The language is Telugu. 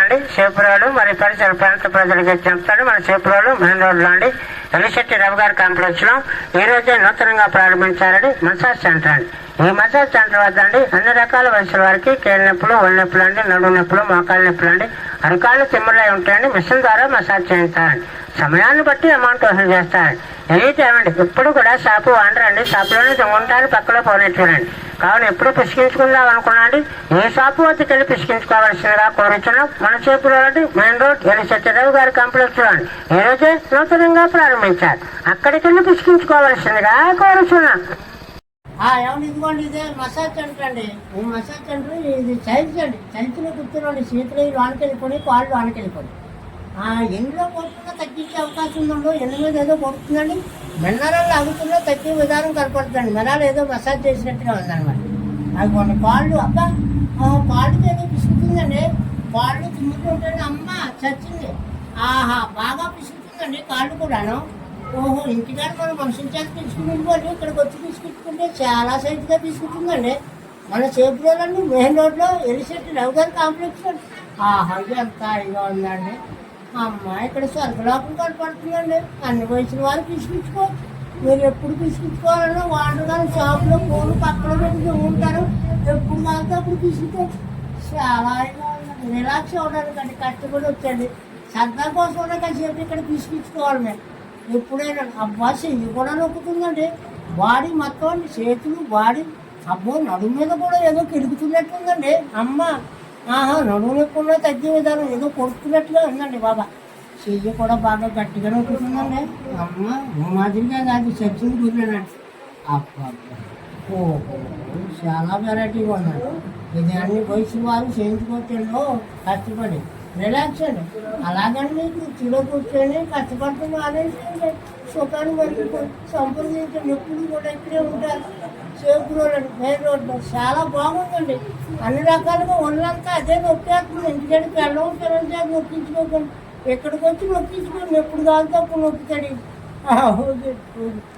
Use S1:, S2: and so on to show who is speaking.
S1: అండి చేపురాలు మరి పరిసర ప్రాంత ప్రజలకు చెప్తాడు. మన చేపురాలు మెయిన్ రోడ్లో అండి. ఎలిశెట్టి రవి గారి కాంప్లెక్స్లో ఈ రోజే నూతనంగా ప్రారంభించారని మసాజ్ సెంటర్ అండి ఈ మసాజ్ సెంటర్ వద్ద అండి అన్ని రకాల వయసుల వారికి కేళ్ళ నొప్పులు ఒళ్ళు నొప్పులు అండి నడుము నొప్పులు మోకాళ్ళ నొప్పులు అండి అరకాళ్ళు తిమ్మలై ఉంటాయండి. మిషన్ ద్వారా మసాజ్ చేయించారండి సమయాన్ని బట్టి అమౌంట్ వసూలు చేస్తారండి. ఎనీ టైం ఇప్పుడు కూడా షాపు వాడరండి. షాపులోనే ఉంటారు పక్కలో పోనెట్టారండి కావున ఎప్పుడు పిసికించుకుందాం అనుకున్నాండి ఏ షాపు వద్దకు వెళ్ళి పిసికించుకోవాల్సిందిగా కోరుచున్నాం. మన చేపులో మెయిన్ రోడ్ ఎలి సత్యరావు గారి కాంప్లెక్స్లో అండి. ఈ రోజే నూతనంగా ప్రారంభించారు. అక్కడికెళ్ళి పిసికించుకోవాల్సిందిగా కోరుచున్నాం.
S2: ఏమండి ఇదిగోండి ఇదే మసాజ్ సెంటర్ అండి. ఈ మసాజ్ సెంటర్ ఇది చైల్స్ అండి. చైల్స్లో కూర్చోండి చేతులు లోనికి వెళ్ళిపోయి కాళ్ళు లోనికి వెళ్ళిపోయి ఆ కొడుతున్నా తగ్గించే అవకాశం ఉందో ఎండ మీద ఏదో కొడుతుందండి మిన్నరాలు లాగుతున్నా తగ్గే విధానం కనపడుతుందండి. మెనాలు ఏదో మసాజ్ చేసినట్టుగా ఉందన్నమాట. అది కొన్ని కాళ్ళు అబ్బా కాళ్ళు ఏదో పిసుకుతుందండి. కాళ్ళు తిమ్ముతుంటే అమ్మ చచ్చింది. ఆహా బాగా పిసుకుతుందండి కాళ్ళు కూడాను. ఓహో ఇంటికాడ మనం మనుషుల చేత తీసుకుని ఇక్కడికి వచ్చి తీసుకుంటుంటే చాలా సైజుగా తీసుకుంటుందండి. మన చేపులోనండి మెయిన్ రోడ్లో ఎలిసెట్ రవి కాంప్లెక్స్ అండి. ఆహా ఎంత ఇదిగా ఉందండి. అమ్మ ఇక్కడ స్వర్గలోకం కనపడుతుందండి. అన్ని వయసుల వారు తీసుకుంటుకోవచ్చు మీరు ఎప్పుడు తీసుకుంటుకోవాలన్నా వాళ్ళు కానీ షాపులో ఫోన్ పక్కన పెట్టి ఉంటారు ఎప్పుడు మాత్రం అప్పుడు తీసుకుంటారు చాలా ఇదిగా ఉందండి. రిలాక్స్ అవ్వడానికి అండి కష్టపడి వచ్చండి. సరదా కోసం కాసేపు ఇక్కడ తీసుకుంటుకోవాలి మేము ఎప్పుడైనా అబ్బా ఇది కూడా నొక్కుతుందండి బాడీ మొత్తం చేతులు బాడీ అబ్బో నడుము మీద కూడా ఏదో కిడుకుతున్నట్టుందండి. అమ్మ ఆహా నడుము నొప్పుల్లో తగ్గే విధానం ఏదో కొడుతున్నట్టుగా ఉందండి బాబా. చెయ్యి కూడా బాగా గట్టిగా నొక్కుతుందండి అమ్మ మాదిరిగా కాదు చర్చలు గుర్రేనండి అబ్బా ఓహో చాలా వెరైటీగా ఉందండి ఇది అన్ని వయసు వారు చేయించుకోవచ్చండి కష్టపడి. రిలాక్స్ అండి అలాగని మీకు కూర్చొని కష్టపడుతున్న ఆలోచించండి సుఖాన్ని వరకు సంప్రదించిన ఎప్పుడు కూడా ఇక్కడే ఉంటారు. సేఫ్ రోడ్ మెయిన్ రోడ్లో చాలా బాగుందండి. అన్ని రకాలుగా ఒళ్ళంతా అదే నొక్కేస్తుంది. ఇంటికి వెళ్ళడం పిల్లల చేత నొక్కించుకోకండి. ఎక్కడికి వచ్చి నొక్కించుకోండి. ఎప్పుడు కాదు అప్పుడు నొక్కుతాడు ఓకే ఓకే